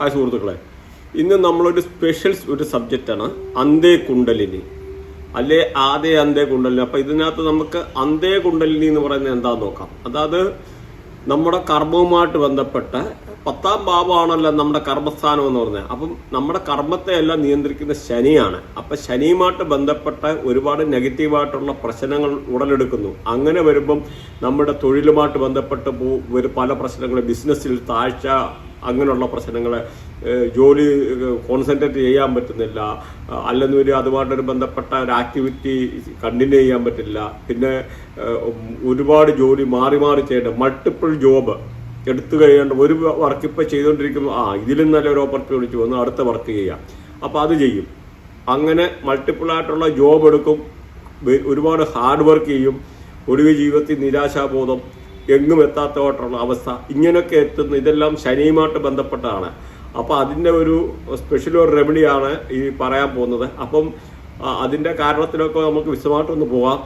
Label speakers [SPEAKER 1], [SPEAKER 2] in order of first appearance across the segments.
[SPEAKER 1] Hi സുഹൃത്തുക്കളെ. ഇന്ന് നമ്മളൊരു സ്പെഷ്യൽ ഒരു സബ്ജക്റ്റാണ് അന്തേ കുണ്ടലിനി അല്ലെ? ആദേ അന്തേ കുണ്ടലിനി അപ്പൊ ഇതിനകത്ത് നമുക്ക് അന്തേ കുണ്ടലിനി എന്ന് പറയുന്നത് എന്താന്ന് നോക്കാം. അതായത് നമ്മുടെ കർമ്മവുമായിട്ട് ബന്ധപ്പെട്ട പത്താം ഭാവമാണല്ലോ നമ്മുടെ കർമ്മസ്ഥാനം എന്ന് പറഞ്ഞത് അപ്പം നമ്മുടെ കർമ്മത്തെ എല്ലാം നിയന്ത്രിക്കുന്ന ശനിയാണ്. അപ്പൊ ശനിയുമായിട്ട് ബന്ധപ്പെട്ട ഒരുപാട് നെഗറ്റീവായിട്ടുള്ള പ്രശ്നങ്ങൾ ഉടലെടുക്കുന്നു. അങ്ങനെ വരുമ്പം നമ്മുടെ തൊഴിലുമായിട്ട് ബന്ധപ്പെട്ട് പോ- പല പ്രശ്നങ്ങൾ ബിസിനസ്സിൽ താഴ്ച അങ്ങനെയുള്ള പ്രശ്നങ്ങൾ ജോലി കോൺസെൻട്രേറ്റ് ചെയ്യാൻ പറ്റുന്നില്ല. അല്ലെന്ന് വരും അതുമായിട്ടൊരു ബന്ധപ്പെട്ട ഒരു ആക്ടിവിറ്റി കണ്ടിന്യൂ ചെയ്യാൻ പറ്റില്ല. പിന്നെ ഒരുപാട് ജോലി മാറി മാറി ചെയ്യേണ്ട മൾട്ടിപ്പിൾ ജോബ് എടുത്തു കഴിയേണ്ട ഒരു വർക്ക് ഇപ്പോൾ ചെയ്തുകൊണ്ടിരിക്കുമ്പോൾ ആ ഇതിലും നല്ലൊരു ഓപ്പർച്യൂണിറ്റി വന്നു അടുത്ത വർക്ക് ചെയ്യാം. അപ്പോൾ അത് ചെയ്യും. അങ്ങനെ മൾട്ടിപ്പിൾ ആയിട്ടുള്ള ജോബ് എടുക്കും. ഒരുപാട് ഹാർഡ് വർക്ക് ചെയ്യും. ഒടുവിൽ ജീവിതത്തിൽ നിരാശാബോധം എങ്ങും എത്താത്തതായിട്ടുള്ള അവസ്ഥ. ഇങ്ങനെയൊക്കെ എത്തുന്ന ഇതെല്ലാം ശനിയുമായിട്ട് ബന്ധപ്പെട്ടതാണ്. അപ്പോൾ അതിന്റെ ഒരു സ്പെഷ്യൽ ഒരു റെമഡിയാണ് ഈ പറയാൻ പോകുന്നത്. അപ്പം അതിന്റെ കാരണത്തിലൊക്കെ നമുക്ക് വിശദമായിട്ടൊന്ന് പോവാം.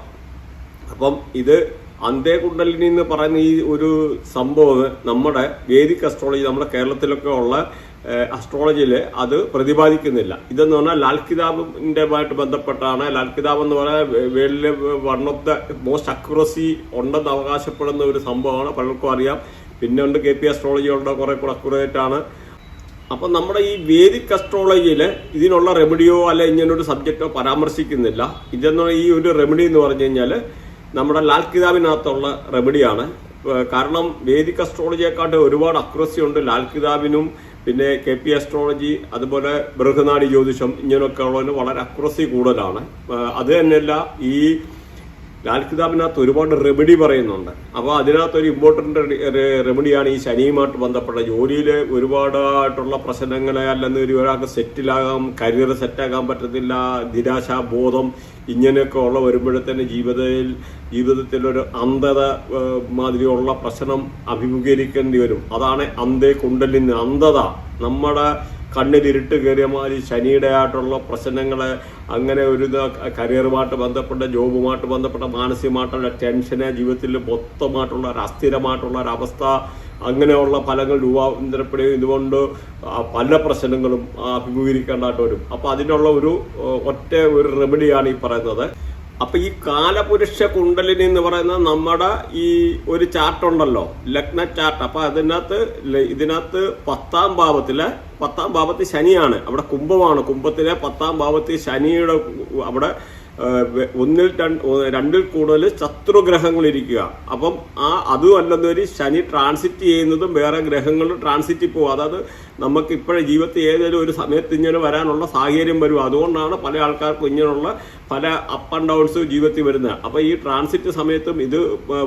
[SPEAKER 1] അപ്പം ഇത് അന്തേ കുണ്ടലിനി എന്ന് പറയുന്ന ഈ ഒരു സംഭവം നമ്മുടെ വേദിക് അസ്ട്രോളജി നമ്മുടെ കേരളത്തിലൊക്കെ ഉള്ള അസ്ട്രോളജിയിൽ അത് പ്രതിപാദിക്കുന്നില്ല. ഇതെന്ന് പറഞ്ഞാൽ ലാൽ കിതാബിന്റെ ആയിട്ട് ബന്ധപ്പെട്ടാണ്. ലാൽ കിതാബ് എന്ന് പറഞ്ഞാൽ വേൾഡിലെ one of the most accuracy ഉണ്ടെന്ന് അവകാശപ്പെടുന്ന ഒരു സംഭവമാണ്. പലർക്കും അറിയാം. പിന്നെ ഉണ്ട് കെ പി അസ്ട്രോളജി ഉണ്ട്? കുറെ കൂടെ അക്യുറേറ്റ് ആണ്. അപ്പൊ നമ്മുടെ ഈ വേദിക് അസ്ട്രോളജിയിൽ ഇതിനുള്ള റെമഡിയോ അല്ലെ ഇങ്ങനൊരു സബ്ജക്റ്റോ പരാമർശിക്കുന്നില്ല. ഇതെന്ന് ഈ ഒരു റെമഡി എന്ന് പറഞ്ഞു കഴിഞ്ഞാൽ നമ്മുടെ ലാൽ കിതാബിനകത്തുള്ള റെമഡിയാണ്. കാരണം വേദിക് അസ്ട്രോളജിയെക്കാട്ട് ഒരുപാട് അക്രസി ഉണ്ട് ലാൽ കിതാബിനും പിന്നെ കെ പി അസ്ട്രോളജി അതുപോലെ ബൃഹനാടി ജ്യോതിഷം ഇങ്ങനെയൊക്കെ ഉള്ളതിന് വളരെ അക്രസി കൂടുതലാണ്. അത് തന്നെയല്ല ഈ ലാൽ കിതാബിനകത്ത് ഒരുപാട് റെമഡി പറയുന്നുണ്ട്. അപ്പോൾ അതിനകത്ത് ഒരു ഇമ്പോർട്ടന്റ് റെമഡിയാണ് ഈ ശനിയുമായിട്ട് ബന്ധപ്പെട്ട ജോലിയിൽ ഒരുപാടായിട്ടുള്ള പ്രശ്നങ്ങളെ ഒരു ഒരാൾക്ക് സെറ്റിലാകാം കരിയർ സെറ്റാകാൻ പറ്റത്തില്ല നിരാശാബോധം ഇങ്ങനെയൊക്കെ ഉള്ള വരുമ്പോഴത്തേന് ജീവിതത്തിൽ ജീവിതത്തിലൊരു അന്ധത മാതിരിയുള്ള പ്രശ്നം അഭിമുഖീകരിക്കേണ്ടി വരും. അതാണ് അന്ധേ കുണ്ടലിന് അന്ധത. നമ്മുടെ കണ്ണിൽ ഇരുട്ട് കയറിയ മാതിരി ശനിയുടെ ആയിട്ടുള്ള പ്രശ്നങ്ങൾ അങ്ങനെ ഒരു കരിയറുമായിട്ട് ബന്ധപ്പെട്ട ജോബുമായിട്ട് ബന്ധപ്പെട്ട മാനസികമായിട്ടുള്ള ടെൻഷന് ജീവിതത്തിൽ മൊത്തമായിട്ടുള്ള ഒരു അസ്ഥിരമായിട്ടുള്ള ഒരു അവസ്ഥ അങ്ങനെയുള്ള ഫലങ്ങൾ രൂപാന്തരപ്പെടുകയും ഇതുകൊണ്ട് പല പ്രശ്നങ്ങളും അഭിമുഖീകരിക്കേണ്ടതായിട്ട് വരും. അപ്പോൾ അതിനുള്ള ഒരു ഒറ്റ ഒരു റെമഡിയാണ് ഈ പറയുന്നത്. അപ്പൊ ഈ കാലപുരുഷ കുണ്ടലിനി എന്ന് പറയുന്ന നമ്മുടെ ഈ ഒരു ചാർട്ട് ഉണ്ടല്ലോ ലഗ്ന ചാർട്ട് അപ്പൊ അതിനകത്ത് ഇതിനകത്ത് പത്താം ഭാവത്തിലെ പത്താം ഭാവത്തിൽ ശനിയാണ്. അവിടെ കുംഭമാണ്. കുംഭത്തിലെ പത്താം ഭാവത്തിൽ ശനിയുടെ അവിടെ ഒന്നിൽ രണ്ട് രണ്ടിൽ കൂടുതൽ ശത്രുഗ്രഹങ്ങൾ ഇരിക്കുക. അപ്പം ആ അതും അല്ലെന്നൊരു ശനി ട്രാൻസിറ്റ് ചെയ്യുന്നതും വേറെ ഗ്രഹങ്ങൾ ട്രാൻസിറ്റ് പോകും അതായത് നമുക്ക് ഇപ്പോഴേ ജീവിതത്തിൽ ഏതെങ്കിലും ഒരു സമയത്ത് ഇങ്ങനെ വരാനുള്ള സാഹചര്യം വരും. അതുകൊണ്ടാണ് പല ആൾക്കാർക്കും ഇങ്ങനെയുള്ള പല അപ്പ് ആൻഡ് ഡൗൺസ് ജീവിതത്തിൽ വരുന്നത് അപ്പൊ ഈ ട്രാൻസിറ്റ് സമയത്തും ഇത്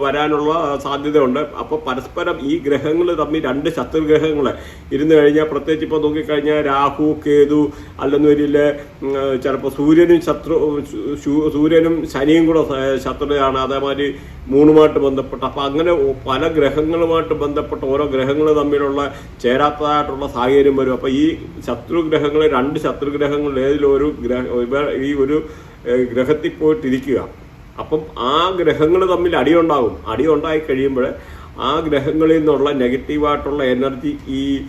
[SPEAKER 1] വരാനുള്ള സാധ്യതയുണ്ട്. അപ്പൊ പരസ്പരം ഈ ഗ്രഹങ്ങൾ തമ്മിൽ രണ്ട് ശത്രുഗ്രഹങ്ങൾ ഇരുന്ന് കഴിഞ്ഞാൽ പ്രത്യേകിച്ച് ഇപ്പൊ നോക്കിക്കഴിഞ്ഞാൽ രാഹു കേതു അല്ലെന്നൊരിൽ ചിലപ്പോൾ സൂര്യനും ശത്രു സൂര്യനും ശനിയും കൂടെ ശത്രുതയാണ്. അതേമാതിരി മൂന്നുമായിട്ട് ബന്ധപ്പെട്ട് അപ്പൊ അങ്ങനെ പല ഗ്രഹങ്ങളുമായിട്ട് ബന്ധപ്പെട്ട് ഓരോ ഗ്രഹങ്ങൾ തമ്മിലുള്ള ചേരാത്തതായിട്ടുള്ള സാഹചര്യം വരും. അപ്പൊ ഈ ശത്രുഗ്രഹങ്ങൾ രണ്ട് ശത്രുഗ്രഹങ്ങൾ ഏതിലും ഒരു ഗ്രഹ ഈ ഒരു ഗ്രഹത്തിൽ പോയിട്ടിരിക്കുക. അപ്പം ആ ഗ്രഹങ്ങൾ തമ്മിൽ അടിയുണ്ടാകും. അടിയുണ്ടായി കഴിയുമ്പോൾ ആ ഗ്രഹങ്ങളിൽ നിന്നുള്ള നെഗറ്റീവായിട്ടുള്ള എനർജി ഈ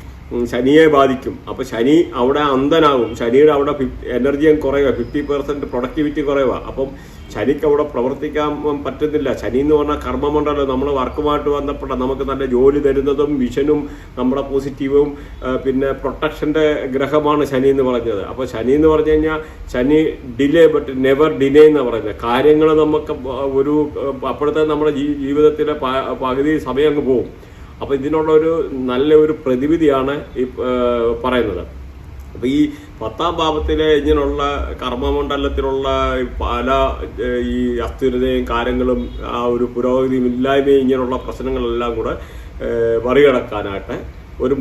[SPEAKER 1] ശനിയെ ബാധിക്കും. അപ്പോൾ ശനി അവിടെ അന്ധനാകും. ശനിയുടെ അവിടെ എനർജി കുറയുക ഫിഫ്റ്റി പെർസെന്റ് പ്രൊഡക്ടിവിറ്റി കുറയുക അപ്പം ശനിക്ക് അവിടെ പ്രവർത്തിക്കാൻ പറ്റുന്നില്ല ശനി എന്ന് പറഞ്ഞാൽ കർമ്മമുണ്ടല്ലോ നമ്മൾ വർക്കുമായിട്ട് ബന്ധപ്പെട്ട നമുക്ക് നല്ല ജോലി തരുന്നതും വിഷനും നമ്മുടെ പോസിറ്റീവും പിന്നെ പ്രൊട്ടക്ഷന്റെ ഗ്രഹമാണ് ശനി എന്ന് പറഞ്ഞത്. അപ്പോൾ ശനി എന്ന് പറഞ്ഞു കഴിഞ്ഞാൽ ശനി ഡിലേ ബട്ട് നെവർ ഡിലേ എന്ന് പറയുന്നത്. കാര്യങ്ങൾ നമുക്ക് ഒരു അപ്പോഴത്തെ നമ്മുടെ ജീവിതത്തിലെ പകുതി സമയം അങ്ങ് പോകും. അപ്പൊ ഇതിനുള്ള ഒരു നല്ല ഒരു പ്രതിവിധിയാണ് ഈ പറയുന്നത്. അപ്പോൾ ഈ പത്താം ഭാവത്തിലെ ഇങ്ങനെയുള്ള കർമ്മമണ്ഡലത്തിലുള്ള പല ഈ അസ്ഥിരതയും കാര്യങ്ങളും ആ ഒരു പുരോഗതിയും ഇല്ലായ്മയും ഇങ്ങനെയുള്ള പ്രശ്നങ്ങളെല്ലാം കൂടെ മറികടക്കാനായിട്ട് ഒരു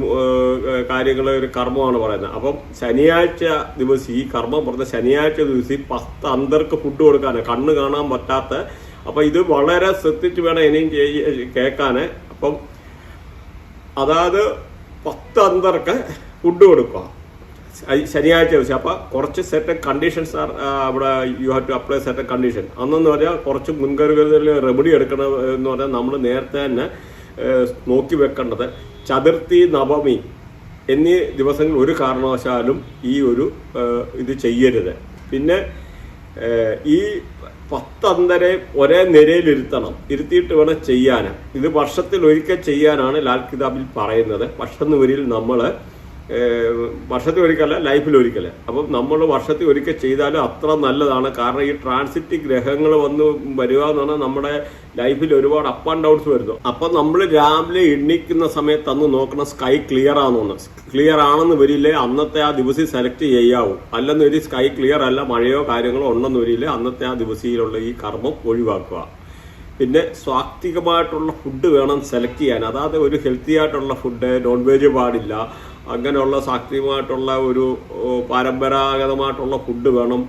[SPEAKER 1] കാര്യങ്ങൾ ഒരു കർമ്മമാണ് പറയുന്നത്. അപ്പം ശനിയാഴ്ച ദിവസം ഈ കർമ്മം പറഞ്ഞ ശനിയാഴ്ച ദിവസം ഈ പത്ത് അന്തർക്ക് ഫുഡ് കൊടുക്കാനാണ്. കണ്ണ് കാണാൻ പറ്റാത്ത അപ്പൊ ഇത് വളരെ ശ്രദ്ധിച്ച് വേണം ഇനിയും കേൾക്കാൻ അപ്പം അതായത് പത്ത് അന്തർക്ക് ഫുഡ് കൊടുക്കുക. ശനിയാഴ്ച ദിവസം. അപ്പൊ കുറച്ച് സെറ്റ് കണ്ടീഷൻസ് ആർ അവിടെ you have to apply set condition അന്നെന്ന് പറഞ്ഞാൽ കുറച്ച് മുൻകരുതൽ റെമഡി എടുക്കണം എന്ന് പറഞ്ഞാൽ നമ്മൾ നേരത്തെ തന്നെ നോക്കി വെക്കേണ്ടത്. ചതുർത്ഥി നവമി എന്നീ ദിവസങ്ങളിൽ ഒരു കാരണവശാലും ഈ ഒരു ഇത് ചെയ്യരുത്. പിന്നെ ഈ പത്തന്തരെ ഒരേ നിരയിൽ ഇരുത്തണം ഇരുത്തിയിട്ട് വേണം ചെയ്യാൻ. ഇത് വർഷത്തിൽ ഒരിക്കൽ ചെയ്യാനാണ് ലാൽ കിതാബിൽ പറയുന്നത്. വർഷത്തിനൊരിൽ നമ്മൾ വർഷത്തിൽ ഒരിക്കലല്ല ലൈഫിൽ ഒരിക്കൽ അപ്പം നമ്മൾ വർഷത്തിൽ ഒരിക്കൽ ചെയ്താലും അത്ര നല്ലതാണ്. കാരണം ഈ ട്രാൻസിറ്റ് ഗ്രഹങ്ങൾ വന്ന് വരിക എന്ന് പറഞ്ഞാൽ നമ്മുടെ ലൈഫിൽ ഒരുപാട് അപ്പ് ആൻഡ് ഡൗൺസ് വരുന്നു. അപ്പം നമ്മൾ രാവിലെ എണ്ണിക്കുന്ന സമയത്ത് അന്ന് നോക്കണം സ്കൈ ക്ലിയർ ആണെന്ന്. ക്ലിയർ ആണെന്ന് വരില്ലേ അന്നത്തെ ആ ദിവസം സെലക്ട് ചെയ്യാവൂ. അല്ലെന്ന് വരി സ്കൈ ക്ലിയർ അല്ല മഴയോ കാര്യങ്ങളോ ഉണ്ടെന്ന് വരില്ലേ അന്നത്തെ ആ ദിവസയിലുള്ള ഈ കർമ്മം ഒഴിവാക്കുക. പിന്നെ സ്വാത്വികമായിട്ടുള്ള ഫുഡ് വേണം സെലക്ട് ചെയ്യാൻ. അതായത് ഒരു ഹെൽത്തി ആയിട്ടുള്ള ഫുഡ് നോൺ വെജ് പാടില്ല. അങ്ങനെയുള്ള സാത്വികമായിട്ടുള്ള ഒരു പരമ്പരാഗതമായിട്ടുള്ള ഫുഡ് വേണം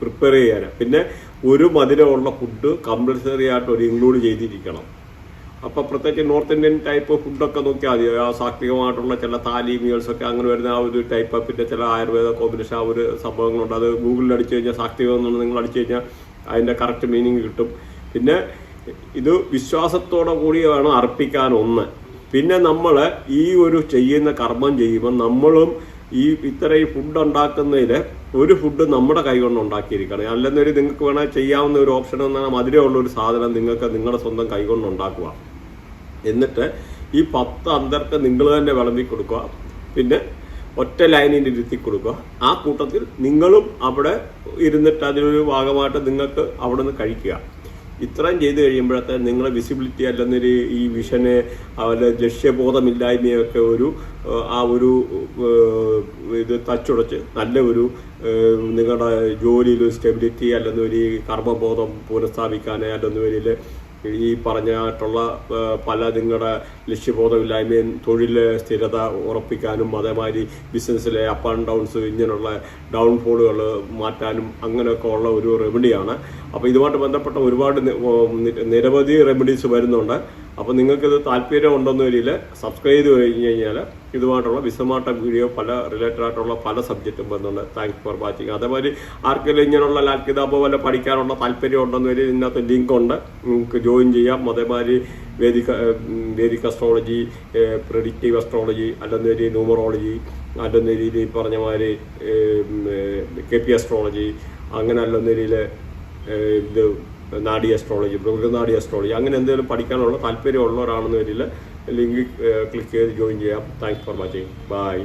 [SPEAKER 1] പ്രിപ്പയർ ചെയ്യാൻ. പിന്നെ ഒരു മധുരമുള്ള ഫുഡ് കമ്പൽസറി ആയിട്ട് ഒരു ഇൻക്ലൂഡ് ചെയ്തിരിക്കണം. അപ്പൊ പ്രത്യേകിച്ച് നോർത്ത് ഇന്ത്യൻ ടൈപ്പ് ഫുഡൊക്കെ നോക്കിയാൽ മതി. ആ സാത്വികമായിട്ടുള്ള ചില താലി മീൽസ് ഒക്കെ അങ്ങനെ വരുന്ന ആ ഒരു ടൈപ്പ് പിന്നെ ചില ആയുർവേദ കോമ്പിനേഷൻ ആ ഒരു സംഭവങ്ങളുണ്ട്. അത് ഗൂഗിളിൽ അടിച്ചു കഴിഞ്ഞാൽ സാത്വികം എന്ന് നിങ്ങൾ അടിച്ചു കഴിഞ്ഞാൽ അതിന്റെ കറക്റ്റ് മീനിങ് കിട്ടും. പിന്നെ ഇത് വിശ്വാസത്തോടെ കൂടി വേണം അർപ്പിക്കാൻ ഒന്ന്. പിന്നെ നമ്മൾ ഈ ഒരു ചെയ്യുന്ന കർമ്മം ചെയ്യുമ്പോൾ നമ്മളും ഈ ഇത്രയും ഫുഡ് ഉണ്ടാക്കുന്നതിൽ ഒരു ഫുഡ് നമ്മുടെ കൈ കൊണ്ട് ഉണ്ടാക്കിയിരിക്കണം. അല്ലെന്നൊരു നിങ്ങൾക്ക് വേണേൽ ചെയ്യാവുന്ന ഒരു ഓപ്ഷൻ എന്നാൽ മധുരമുള്ള ഒരു സാധനം നിങ്ങൾക്ക് നിങ്ങളുടെ സ്വന്തം കൈ കൊണ്ട് ഉണ്ടാക്കുക. എന്നിട്ട് ഈ പത്ത് അന്തർക്ക് നിങ്ങൾ തന്നെ വിളമ്പി കൊടുക്കുക. പിന്നെ ഒറ്റ ലൈനിൽ ഇരുത്തി കൊടുക്കുക. ആ കൂട്ടത്തിൽ നിങ്ങളും അവിടെ ഇരുന്നിട്ട് അതിനൊരു ഭാഗമായിട്ട് നിങ്ങൾക്ക് അവിടെ നിന്ന് കഴിക്കുക. ഇത്രയും ചെയ്തു കഴിയുമ്പോഴത്തെ നിങ്ങളെ വിസിബിലിറ്റി അല്ലെന്നൊരു ഈ വിഷനെ അവരുടെ ലക്ഷ്യബോധമില്ലായ്മയൊക്കെ ഒരു ആ ഒരു ഇത് തച്ചുടച്ച് നല്ല ഒരു നിങ്ങളുടെ ജോലിയിൽ സ്റ്റെബിലിറ്റി അല്ലെന്നൊരു കർമ്മബോധം പുനഃസ്ഥാപിക്കാൻ അല്ലെന്നൊരിൽ ഈ പറഞ്ഞിട്ടുള്ള പല നിങ്ങളുടെ ലക്ഷ്യബോധമില്ലായ്മയും തൊഴിൽ സ്ഥിരത ഉറപ്പിക്കാനും അതേമാതിരി ബിസിനസ്സിലെ അപ്പ് ആൻഡ് ഡൗൺസ് ഇങ്ങനെയുള്ള ഡൗൺഫോളുകൾ മാറ്റാനും അങ്ങനെയൊക്കെ ഉള്ള ഒരു റെമഡിയാണ് അപ്പോൾ ഇതുമായിട്ട് ബന്ധപ്പെട്ട ഒരുപാട് നിരവധി റെമഡീസ് വരുന്നുണ്ട്. അപ്പോൾ നിങ്ങൾക്കിത് താല്പര്യം ഉണ്ടെന്ന രീതിയിൽ സബ്സ്ക്രൈബ് ചെയ്ത് കഴിഞ്ഞ് കഴിഞ്ഞാൽ ഇതുമായിട്ടുള്ള വിശദമായിട്ട വീഡിയോ പല റിലേറ്റഡ് ആയിട്ടുള്ള പല സബ്ജക്റ്റും വരുന്നുണ്ട് താങ്ക്സ് ഫോർ വാച്ചിങ് അതേപോലെ ആർക്കെങ്കിലും ഇങ്ങനെയുള്ള ലാൽ കിതാബ് വല്ല പഠിക്കാനുള്ള താല്പര്യം ഉണ്ടെന്ന് വരി ഇതിനകത്ത് ലിങ്ക് ഉണ്ട്. നിങ്ങൾക്ക് ജോയിൻ ചെയ്യാം. അതേമാതിരി vedic vedic astrology predictive astrology അല്ലെന്ന രീതി ന്യൂമറോളജി അല്ലെന്ന രീതി പറഞ്ഞ മാതിരി കെ പി അസ്ട്രോളജി അങ്ങനെ അല്ലെന്ന രീതിയിൽ ഇത് നാഡി അസ്ട്രോളജി മൃഗനാഡി അസ്ട്രോളജി അങ്ങനെ എന്തെങ്കിലും പഠിക്കാനുള്ള താല്പര്യമുള്ളവരാണെന്ന് വരില്ല ലിങ്ക് ക്ലിക്ക് ചെയ്ത് ജോയിൻ ചെയ്യാം. Thanks for watching bye